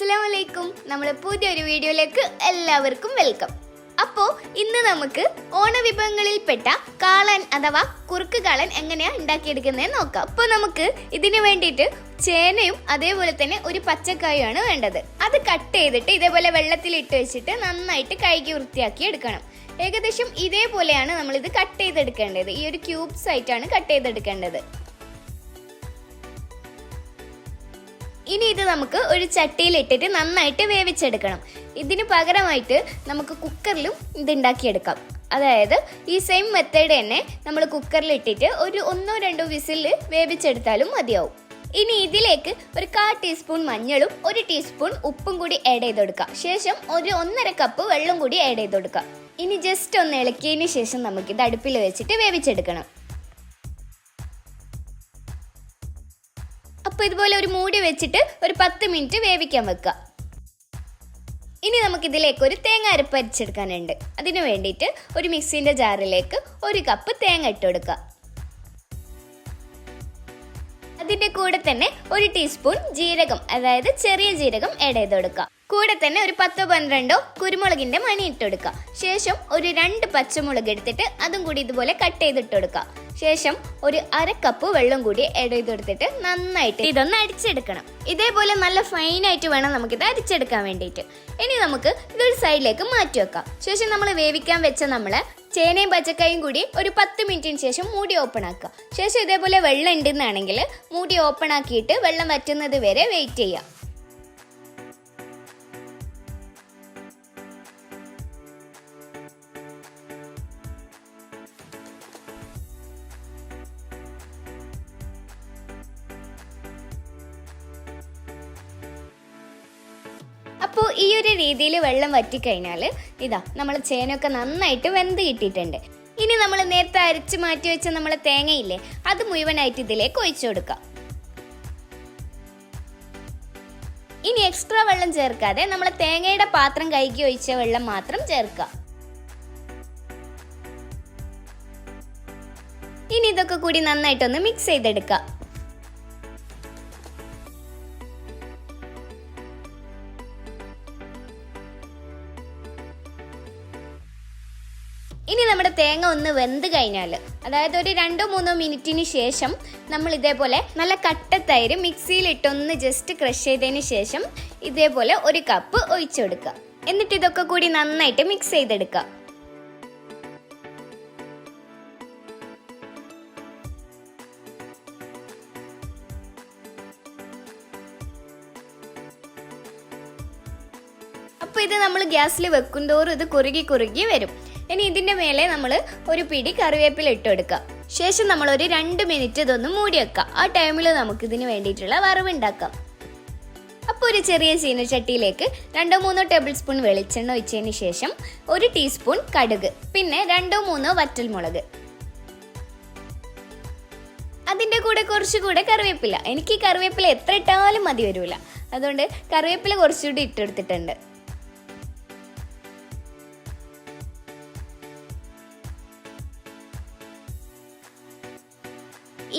അസ്സലാമു അലൈക്കും നമ്മുടെ പുതിയൊരു വീഡിയോയിലേക്ക് എല്ലാവർക്കും വെൽക്കം. അപ്പോൾ ഇന്ന് നമുക്ക് ഓണവിഭവങ്ങളിൽപ്പെട്ട കാളൻ അഥവാ കുറുക്ക് കാളൻ എങ്ങനെയാ ഉണ്ടാക്കിയെടുക്കുന്നത് നോക്കാം. അപ്പോൾ നമുക്ക് ഇതിന് വേണ്ടിയിട്ട് ചേനയും അതേപോലെ തന്നെ ഒരു പച്ചക്കായുമാണ് വേണ്ടത്. അത് കട്ട് ചെയ്തിട്ട് ഇതേപോലെ വെള്ളത്തിൽ ഇട്ട് വെച്ചിട്ട് നന്നായിട്ട് കഴുകി വൃത്തിയാക്കി എടുക്കണം. ഏകദേശം ഇതേപോലെയാണ് നമ്മളിത് കട്ട് ചെയ്തെടുക്കേണ്ടത്. ഈ ഒരു ക്യൂബ്സ് ആയിട്ടാണ് കട്ട് ചെയ്തെടുക്കേണ്ടത്. ഇനി ഇത് നമുക്ക് ഒരു ചട്ടിയിൽ ഇട്ടിട്ട് നന്നായിട്ട് വേവിച്ചെടുക്കണം. ഇതിന് പകരമായിട്ട് നമുക്ക് കുക്കറിലും ഇത് ഉണ്ടാക്കിയെടുക്കാം. അതായത് ഈ സെയിം മെത്തേഡ് തന്നെ നമ്മൾ കുക്കറിൽ ഇട്ടിട്ട് ഒരു ഒന്നോ രണ്ടോ വിസിൽ വേവിച്ചെടുത്താലും മതിയാവും. ഇനി ഇതിലേക്ക് ഒരു കാ ടീസ്പൂൺ മഞ്ഞളും ഒരു ടീസ്പൂൺ ഉപ്പും കൂടി ആഡ് ചെയ്ത് കൊടുക്കാം ശേഷം ഒരു ഒന്നര കപ്പ് വെള്ളം കൂടി ആഡ് ചെയ്ത് കൊടുക്കാം ഇനി ജസ്റ്റ് ഒന്ന് ഇളക്കിയതിന് ശേഷം നമുക്കിത് അടുപ്പിൽ വെച്ചിട്ട് വേവിച്ചെടുക്കണം. അപ്പോൾ ഇതുപോലെ ഒരു മൂടി വെച്ചിട്ട് ഒരു പത്ത് മിനിറ്റ് വേവിക്കാൻ വെക്കുക. ഇനി നമുക്കിതിലേക്ക് ഒരു തേങ്ങ അരപ്പ് അരിച്ചെടുക്കാനുണ്ട് അതിന് വേണ്ടിയിട്ട് ഒരു മിക്സിന്റെ ജാറിലേക്ക് ഒരു കപ്പ് തേങ്ങ ഇട്ട് കൊടുക്കുക. അതിന്റെ കൂടെ തന്നെ ഒരു ടീസ്പൂൺ ജീരകം അതായത് ചെറിയ ജീരകം ആഡ് ചെയ്ത് കൊടുക്കുക. കൂടെ തന്നെ ഒരു പത്തോ പന്ത്രണ്ടോ കുരുമുളകിന്റെ മണി ഇട്ട് കൊടുക്കുക ശേഷം ഒരു രണ്ട് പച്ചമുളക് എടുത്തിട്ട് അതും കൂടി ഇതുപോലെ കട്ട് ചെയ്തിട്ട് കൊടുക്കുക ശേഷം ഒരു അര കപ്പ് വെള്ളം കൂടി ആഡ് ചെയ്തെടുത്തിട്ട് നന്നായിട്ട് ഇതൊന്ന് അടിച്ചെടുക്കണം. ഇതേപോലെ നല്ല ഫൈൻ ആയിട്ട് വേണം നമുക്കിത് അരിച്ചെടുക്കാൻ വേണ്ടിയിട്ട്. ഇനി നമുക്ക് ഇതൊരു സൈഡിലേക്ക് മാറ്റി വെക്കാം. ശേഷം നമ്മൾ വേവിക്കാൻ വെച്ച നമ്മൾ ചേനയും പച്ചക്കായും കൂടി ഒരു പത്ത് മിനിറ്റിന് ശേഷം മൂടി ഓപ്പൺ ആക്കുക. ശേഷം ഇതേപോലെ വെള്ളം ഉണ്ടെന്നാണെങ്കിൽ മൂടി ഓപ്പൺ ആക്കിയിട്ട് വെള്ളം വറ്റുന്നത് വരെ വെയിറ്റ് ചെയ്യുക അപ്പോൾ ഈ ഒരു രീതിയിൽ വെള്ളം വറ്റിക്കഴിഞ്ഞാൽ ഇതാ നമ്മൾ ചേനയൊക്കെ നന്നായിട്ട് വെന്ത് കിട്ടിയിട്ടുണ്ട്. ഇനി നമ്മൾ നേരത്തെ അരച്ച് മാറ്റി വെച്ച നമ്മളെ തേങ്ങയില്ലേ അത് മുഴുവനായിട്ട് ഇതിലേക്ക് ഒഴിച്ചു കൊടുക്കാം. ഇനി എക്സ്ട്രാ വെള്ളം ചേർക്കാതെ നമ്മൾ തേങ്ങയുടെ പാത്രം കഴുകി ഒഴിച്ച വെള്ളം മാത്രം ചേർക്കുക. ഇനി ഇതൊക്കെ കൂടി നന്നായിട്ടൊന്ന് മിക്സ് ചെയ്തെടുക്കാം. ഇനി നമ്മുടെ തേങ്ങ ഒന്ന് വെന്ത് കഴിഞ്ഞാൽ അതായത് ഒരു രണ്ടോ മൂന്നോ മിനിറ്റിന് ശേഷം നമ്മൾ ഇതേപോലെ നല്ല കട്ട തൈര് മിക്സിയിലിട്ടൊന്ന് ജസ്റ്റ് ക്രഷ് ചെയ്തതിന് ശേഷം ഇതേപോലെ ഒരു കപ്പ് ഒഴിച്ചു കൊടുക്കുക എന്നിട്ട് ഇതൊക്കെ കൂടി നന്നായിട്ട് മിക്സ് ചെയ്തെടുക്കുക. അപ്പോൾ ഇത് നമ്മൾ ഗ്യാസിൽ വെക്കും തോറും ഇത് കുറുകി കുറുകി വരും. ഇനി ഇതിന്റെ മേലെ നമ്മൾ ഒരു പിടി കറിവേപ്പില ഇട്ട് കൊടുക്കുക ശേഷം നമ്മൾ ഒരു രണ്ട് മിനിറ്റ് ഇതൊന്ന് മൂടി വെക്കുക ആ ടൈമിൽ നമുക്ക് ഇതിന് വേണ്ടിയിട്ടുള്ള വറവ് ഉണ്ടാക്കാം അപ്പോൾ ഒരു ചെറിയ ചീനച്ചട്ടിയിലേക്ക് രണ്ടോ മൂന്നോ ടേബിൾ സ്പൂൺ വെളിച്ചെണ്ണ ഒഴിച്ചതിന് ശേഷം ഒരു ടീസ്പൂൺ കടുക് പിന്നെ രണ്ടോ മൂന്നോ വറ്റൽമുളക്. അതിന്റെ കൂടെ കുറച്ചുകൂടെ കറിവേപ്പില. എനിക്ക് ഈ കറിവേപ്പില എത്ര ഇട്ടാലും മതി വരില്ല അതുകൊണ്ട് കറിവേപ്പില കുറച്ചുകൂടി ഇട്ടെടുത്തിട്ടുണ്ട്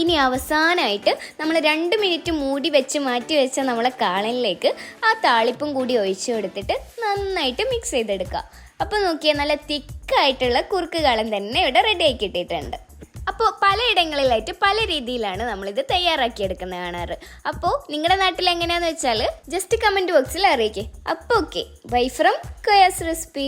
ഇനി അവസാനമായിട്ട് നമ്മൾ രണ്ട് മിനിറ്റ് മൂടി വെച്ച് മാറ്റി വെച്ച നമ്മളെ കാളനിലേക്ക് ആ താളിപ്പും കൂടി ഒഴിച്ചു കൊടുത്തിട്ട് നന്നായിട്ട് മിക്സ് ചെയ്തെടുക്കുക. അപ്പോൾ നോക്കിയാൽ നല്ല തിക്കായിട്ടുള്ള കുറുക്ക് കാളൻ തന്നെ ഇവിടെ റെഡി ആക്കി ഇട്ടിട്ടുണ്ട് അപ്പോൾ പലയിടങ്ങളിലായിട്ട് പല രീതിയിലാണ് നമ്മളിത് തയ്യാറാക്കിയെടുക്കുന്നത് കാണാറ്. അപ്പോൾ നിങ്ങളുടെ നാട്ടിൽ എങ്ങനെയാണെന്ന് വെച്ചാൽ ജസ്റ്റ് കമന്റ് ബോക്സിൽ അറിയിക്കേ. അപ്പോൾ okay bye from Koya's recipe